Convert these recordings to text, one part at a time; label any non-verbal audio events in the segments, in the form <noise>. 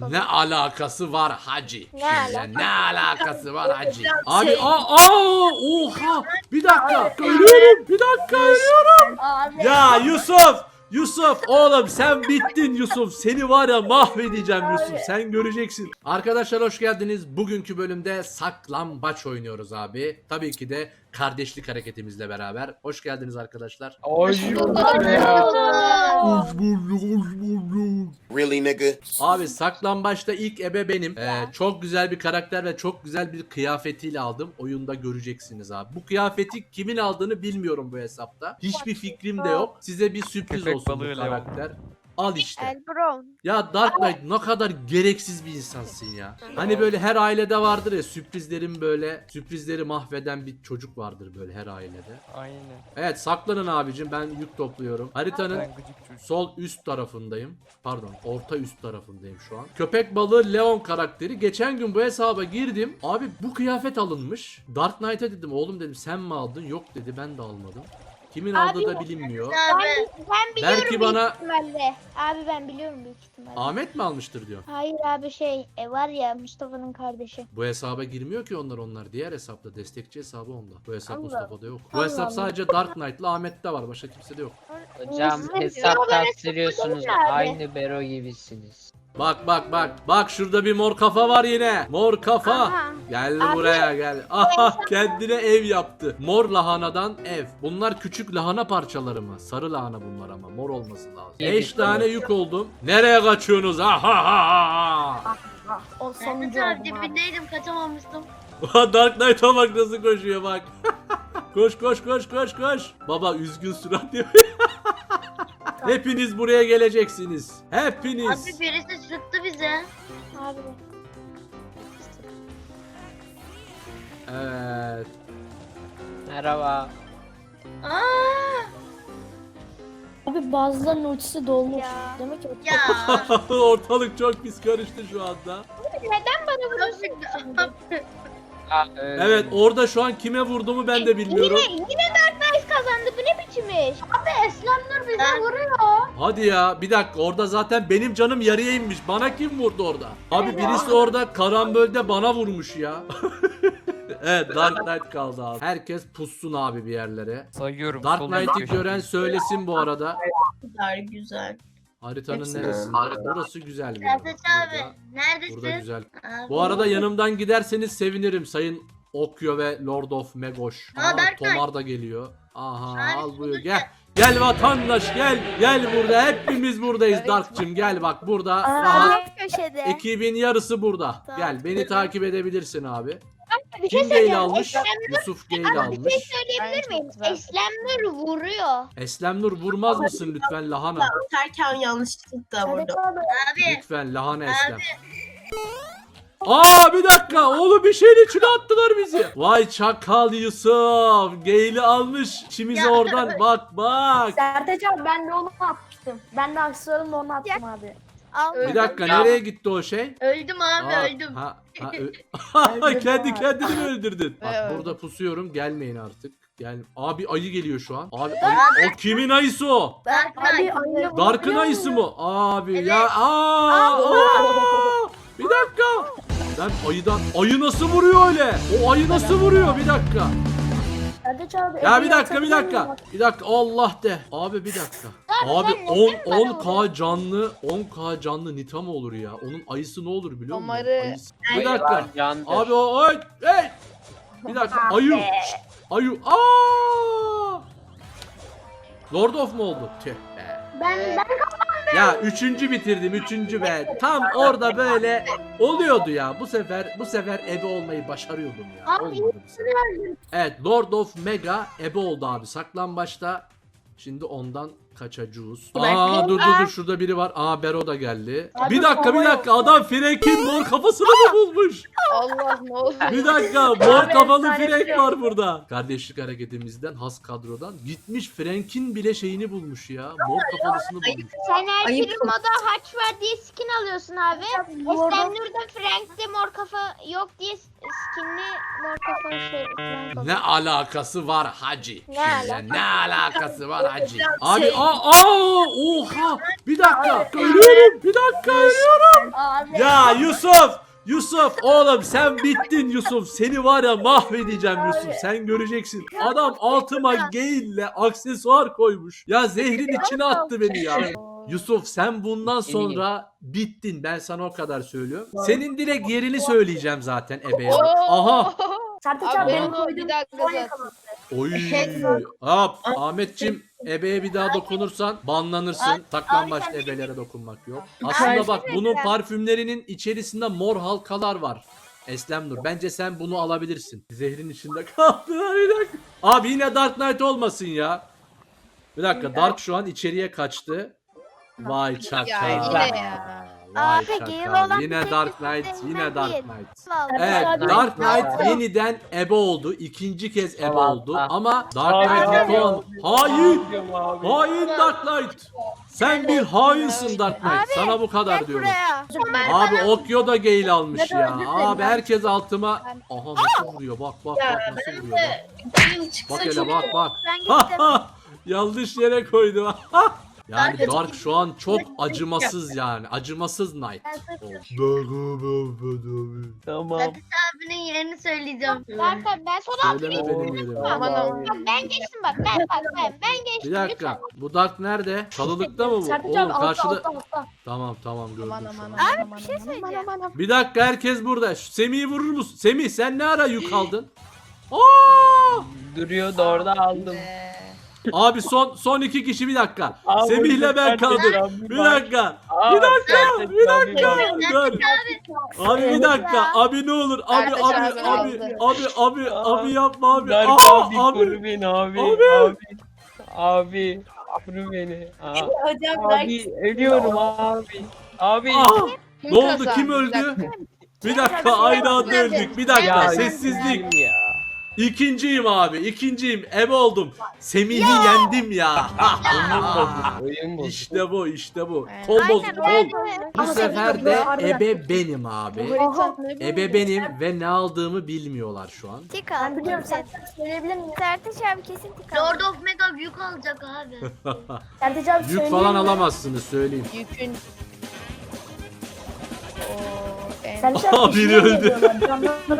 Ne alakası var hacı? Ne alakası? ne alakası var hacı? Abi şey- aa, aa oha bir dakika ölüyorum bir dakika ölüyorum. Ya Yusuf Yusuf oğlum sen bittin Yusuf seni var ya mahvedeceğim Yusuf sen göreceksin. Arkadaşlar hoş geldiniz. Bugünkü bölümde saklambaç oynuyoruz abi. Tabii ki de kardeşlik hareketimizle beraber. Hoş geldiniz arkadaşlar. Hoş Hoş bulduk hoş bulduk. Really, nigga? Abi saklambaçta ilk ebe benim. Ee, çok güzel bir karakter ve çok güzel bir kıyafetiyle aldım. Oyunda göreceksiniz abi. Bu kıyafeti kimin aldığını bilmiyorum bu hesapta. Hiçbir fikrim de yok. Size bir sürpriz olsun bu balığı Leon. karakter. Al işte. El Brown. Ya Dark Knight ne kadar gereksiz bir insansın ya. Hani böyle her ailede vardır ya sürprizlerin böyle sürprizleri mahveden bir çocuk vardır böyle her ailede. Aynen. Evet saklanın abicim ben yük topluyorum. Haritanın Ben gıcık çocuk. Sol üst tarafındayım. Pardon, orta üst tarafındayım şu an. Köpek balığı Leon karakteri. Geçen gün bu hesaba girdim. Abi bu kıyafet alınmış. Dark Knight'a dedim oğlum dedim sen mi aldın? Yok dedi ben de almadım. Kimin Abi, aldığı da bilinmiyor. Ben, ben biliyorum Belki büyük bana- ihtimalle. Abi ben biliyorum büyük ihtimalle. Ahmet mi almıştır diyor. Hayır abi şey e, var ya Mustafa'nın kardeşi. Bu hesaba girmiyor ki onlar onlar. Diğer hesapta destekçi hesabı onda. Bu hesap Allah. Mustafa'da yok. Bu Allah hesap Allah. sadece Dark Knight'la Ahmet'te var. Başka kimsede yok. Hocam Sizin hesap taktırıyorsunuz. abi. Aynı Bero gibisiniz. Bak bak bak. Bak şurada bir mor kafa var yine. Mor kafa. Aha. Gel Abi- buraya gel. Aha kendine ev yaptı. Mor lahanadan ev. Bunlar küçük lahana parçaları mı? Sarı lahana bunlar ama mor olması lazım. Yedi 5 tane yük oldum. Nereye kaçıyorsunuz? Ha ha ha ha. O sonuncu Sonuncu oldum abi. dibindeydim kaçamamıştım. Dark Knight'a bak nasıl koşuyor bak. <laughs> koş koş koş koş koş. Baba üzgün surat yapıyor. <laughs> Hepiniz buraya geleceksiniz. Hepiniz. Abi birisi sıktı bize. Abi. Evet. Merhaba. Aa, Abi bazılarının ultisi dolmuş. Ya. Demek ki ya. <laughs> Ortalık çok pis karıştı şu anda. Neden bana vuruyorsun? sıktı. Aa, öyle. Evet orada şu an kime vurduğumu ben de bilmiyorum. Yine, yine. Bu ne biçim iş? Abi Eslemler bize Ben- vuruyor. Hadi ya bir dakika orada zaten benim canım yarıya inmiş. Bana kim vurdu orada? Abi birisi orada karambolde bana vurmuş ya. <laughs> evet Dark Knight kaldı abi. Herkes pussun abi bir yerlere. Sayıyorum. Dark sol Knight'i köşe. gören söylesin bu arada. kadar güzel. Haritanın neresi? Burası güzel bir yer. Abi Burada, neredesin? burada güzel. Abi. Bu arada yanımdan giderseniz sevinirim sayın Okyo ve Lord of Megoş. Aa, Aa, Dark. Tomar da geliyor. Aha Abi, al buyur gel. Gel vatandaş gel. Gel burada hepimiz buradayız Dark'cım gel bak burada. rahat. Aa, köşede. Ekibin yarısı burada. Tamam. Gel beni takip edebilirsin abi. bir şey Kim Gale söyleyeceğim. almış? Eslemler, Yusuf Gale Abi bir almış. şey söyleyebilir miyim? Eslemler vuruyor. Eslem Nur vurmaz mısın lütfen lahana? Atarken yanlışlıkla vurdu. Evet abi. Abi Lütfen lahana Eslem. Aa bir dakika oğlum bir şeyin içine attılar bizi. Vay çakal Yusuf. Gale'i almış. İçimize Ya. oradan <laughs> bak bak. Sertaç abi ben de onu atmıştım. Ben de aksesuarımla onu attım abi. Almadım. Bir dakika Ya. nereye gitti o şey? öldüm abi Aa, öldüm. Ha, ha, ö- <laughs> <laughs> Öldürdüm kendi abi. kendini mi öldürdün? Bak Evet. burada pusuyorum gelmeyin artık. Gel. Abi ayı geliyor şu an. Abi ayı- o kimin ayısı o? Dark Abi ayı Dark'ın ayısı mı? Abi Evet. ya aa, aa! Bir dakika. Ben ayıdan ayı nasıl vuruyor öyle? O ayı nasıl vuruyor? Bir dakika. Abi. Ya bir dakika bir dakika. Bir dakika Allah de. Abi bir dakika. Abi sen 10 neden bana 10k canlı 10k canlı Nita mı olur ya? Onun ayısı ne olur biliyor musun? Ayısı. Bir dakika. Abi o ay hey. Bir dakika ayı. Şşt, ayı. Aa! Lord of mu oldu? Tüh be. Ben ben Ya üçüncü bitirdim üçüncü be. Tam orada böyle oluyordu ya. Bu sefer bu sefer ebe olmayı başarıyordum ya. Abi, Olmadı bu sefer. Evet Lord of Mega ebe oldu abi. Saklambaçta şimdi ondan kaçacağız. Aa dur dur dur şurada biri var. Aa Bero da geldi. Abi, Bir dakika bir dakika adam Frank'in mor kafasını mı bulmuş? Allah ne oldu? Bir dakika mor kafalı Frank şey var burada. Kardeşlik hareketimizden has kadrodan gitmiş Frank'in bile şeyini bulmuş ya. Mor kafalısını bulmuş. Sen her Ayıp. moda haç var diye skin alıyorsun abi. Eslemnur'da Frank'te mor kafa yok diye skinli mor kafa şey Ne alakası var hacı? Ne alakası? ne alakası var hacı? Abi şey- aa oha. Bir dakika. Ölüyorum. Bir dakika ölüyorum. Abi. Ya Yusuf. Yusuf oğlum sen bittin Yusuf. Seni var ya mahvedeceğim Yusuf. Sen göreceksin. Adam altıma geyille aksesuar koymuş. Ya zehrin içine attı beni ya. Yusuf sen bundan sonra bittin. Ben sana o kadar söylüyorum. Senin direkt yerini söyleyeceğim zaten ebeye. Aha. Sertaç Abi benim bir koyduğum dakika zaten. Oy. Hop. Ahmetçim ebeye bir daha dokunursan banlanırsın. Saklambaç ebelere dokunmak yok. Aslında bak bunun parfümlerinin içerisinde mor halkalar var. Eslemnur bence sen bunu alabilirsin. Zehrin içinde <laughs> kaldı. Bir dakika. Abi yine Dark Knight olmasın ya. Bir dakika Dark şu an içeriye kaçtı. Vay çakal. Vay Abi, geyil çakal. olan Yine bir Dark Knight. Yine Dark Knight. Vallahi. Evet Abi, Dark Knight yeniden ebe oldu. İkinci kez ebe Tamam, oldu. tamam. Ama Dark Abi, Knight ebe oldu. Hain! Abi. Hain Dark Knight! Sen bir hainsin Dark Knight. Abi, Sana bu kadar Gel diyorum. buraya. Abi Okyo da gale almış ya. gördün Abi herkes altıma. Aha nasıl vuruyor bak bak bak nasıl ben vuruyor bak. benim çıksa Bak hele çok bak bak. Ben gittim. <laughs> Yanlış yere koydu. <laughs> yani Dark- Dark şu an çok acımasız yani. Acımasız Knight. Tamam. abinin yerini söyleyeceğim. Zaten ben sonra Söyleme benim yerime. Aman aman. Bak ben geçtim bak. Ben bak ben. Ben geçtim. Bir dakika. Bu Dark nerede? Çalılıkta mı bu? Sertaç Oğlum abi altta karşıda. altta altta. Tamam tamam gördüm şu an. Abi bir şey söyleyeceğim. Bir dakika herkes burada. Şu Semih'i vurur musun? Semih sen ne ara yük aldın? <laughs> Aa! Duruyordu orada aldım. Abi son son iki kişi bir dakika. <laughs> Abi, Semih'le ben kaldım. abi Bir dakika. Abi, Bir dakika. Bir abi dakika. Dur. Abi bir dakika. Abi ne olur. Abi abi abi abi abi abi abi yapma abi. Aa, abi, abi. beni abi. Abi. Abi. Abi. Koru beni. Aa, Hocam Abi ölüyorum abi. Abi. Aa, Ne oldu? Kim öldü? Bir dakika aynı anda öldük. Bir dakika sessizlik. Ya. İkinciyim abi. ikinciyim. Ebe oldum. Semih'i yendim ya. <laughs> Oyun bozuk. İşte bu işte bu. Kol bozuk kol. Bu sefer de ebe benim abi. Ebe benim ve ne aldığımı bilmiyorlar şu an. Tik Ben al. biliyorum Sertaç söyleyebilir miyim? Sertaç abi kesin tik al. Lord of Mega yük alacak abi. <laughs> Sertaç abi Yük falan alamazsınız söyleyeyim. Yükün. Abi Aa, bir biri öldü. <laughs>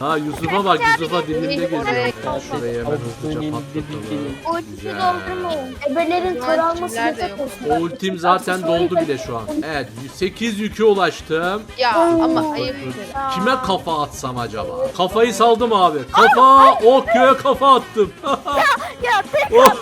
Ha Yusuf'a bak Yusuf'a dibinde geziyor. Evet. Şurayı hemen hızlıca patlatalım. Ultisi Güzel. doldurmayın. Ebelerin Şu an kör alması çimler de yasak yok. olsun. Ultim zaten doldu bile şu an. Evet 8 yükü ulaştım. Ya ama ayıp. Kime kafa atsam acaba? Kafayı saldım abi. Kafa Okyo'ya kafa attım. <laughs> Ya <laughs> tek attı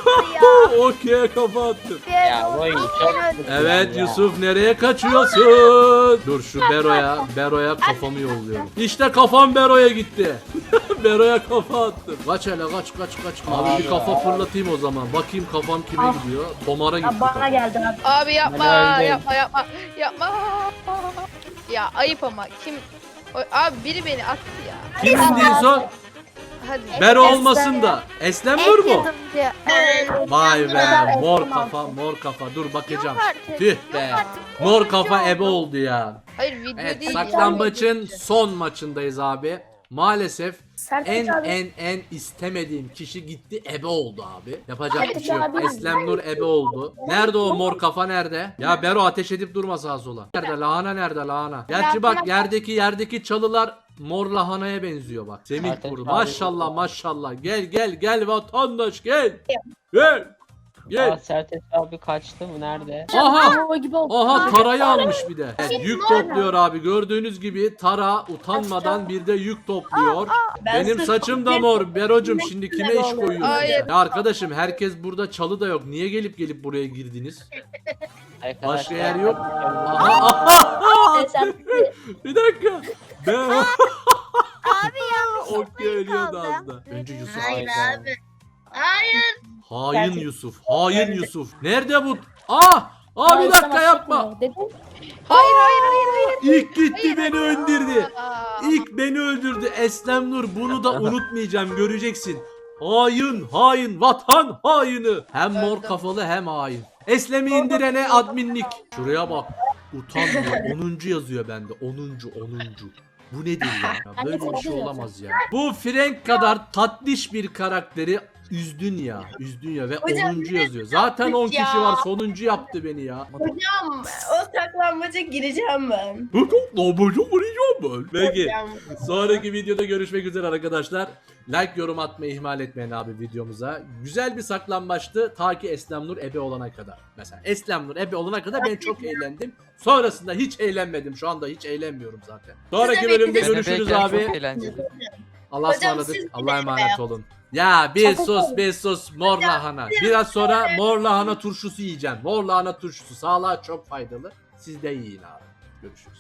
Okyo'ya kafa attım. Ya oyun çok Evet ya. Yusuf nereye kaçıyorsun? Dur şu Bero'ya, Bero'ya kafamı yolluyorum. İşte kafam Bero'ya gitti. <laughs> Bero'ya kafa attım. Kaç hele kaç kaç kaç. Abi bir kafa fırlatayım o zaman. Bakayım kafam kime Ah. gidiyor. Tomar'a gitti. Bana kafa. geldi abi. Abi yapma yapma yapma yapma. Ya ayıp ama kim abi biri beni attı ya. Kim indi en son? Hadi. Bero olmasın da. Eslem Nur mu? yardımcı. Vay be mor kafa mor kafa dur bakacağım. Yok artık. Tüh be. Artık. Mor kafa ebe oldu ya. Hayır video Evet değil. saklambaçın son maçındayız abi. Maalesef Sertaç en abi. en en istemediğim kişi gitti ebe oldu abi. Yapacak bir şey yok. abi. Eslem Nur ebe oldu. Nerede o mor kafa nerede? Ya Bero ateş edip durma sağa sola. Nerede lahana nerede lahana? Gerçi bak yerdeki yerdeki çalılar mor lahanaya benziyor bak. Semih abi. Maşallah maşallah. Gel gel gel vatandaş gel. Gel. Aa, Gel. Sertaç abi kaçtı mı? Nerede? Aha. O gibi oldu. Aha tarayı almış bir de. Evet, yük topluyor abi. Gördüğünüz gibi tara utanmadan bir de yük topluyor. Benim saçım da mor. Berocum şimdi kime iş koyuyorsun? Hayır. Ya arkadaşım herkes burada çalı da yok. Niye gelip gelip buraya girdiniz? Arkadaşlar, Başka yer yok. Aha, aha, Sen- <laughs> bir dakika. Abi yanlış <laughs> Okey ölüyordu kaldı. az da. Önce Yusuf. Hayır abi. Hayır. Hain Yusuf. Hain Yusuf. Nerede bu? Aa! Aa bir dakika yapma. Dedim. Hayır hayır hayır hayır. İlk gitti beni öldürdü. İlk beni öldürdü Eslem Nur. Bunu da <laughs> unutmayacağım göreceksin. Hain, hain, vatan haini. Hem mor Öldüm. kafalı hem hain. Eslem'i indirene adminlik. Şuraya bak. Utanmıyor. 10. yazıyor bende. 10. 10. Bu nedir ya? <laughs> ya? Böyle bir şey olamaz ya. Bu Frank kadar tatlış bir karakteri üzdün ya. Üzdün ya ve Hocam, 10. yazıyor. Zaten 10 ya. kişi var. Sonuncu yaptı beni ya. Hocam o saklambaca gireceğim ben. Dobacı vuracağım ben. Peki. Hocam, Sonraki videoda görüşmek üzere arkadaşlar. Like yorum atmayı ihmal etmeyin abi videomuza. Güzel bir saklambaçtı ta ki Eslem Nur ebe olana kadar. Mesela Eslem Nur ebe olana kadar ben çok eğlendim. Sonrasında hiç eğlenmedim. Şu anda hiç eğlenmiyorum zaten. Sonraki bölümde görüşürüz abi. Allah'a ısmarladık. Allah'a emanet olun. Ya bir sus bir sus mor lahana. Biraz sonra mor lahana turşusu yiyeceğim. Mor lahana turşusu sağlığa çok faydalı. Siz de yiyin abi. Görüşürüz.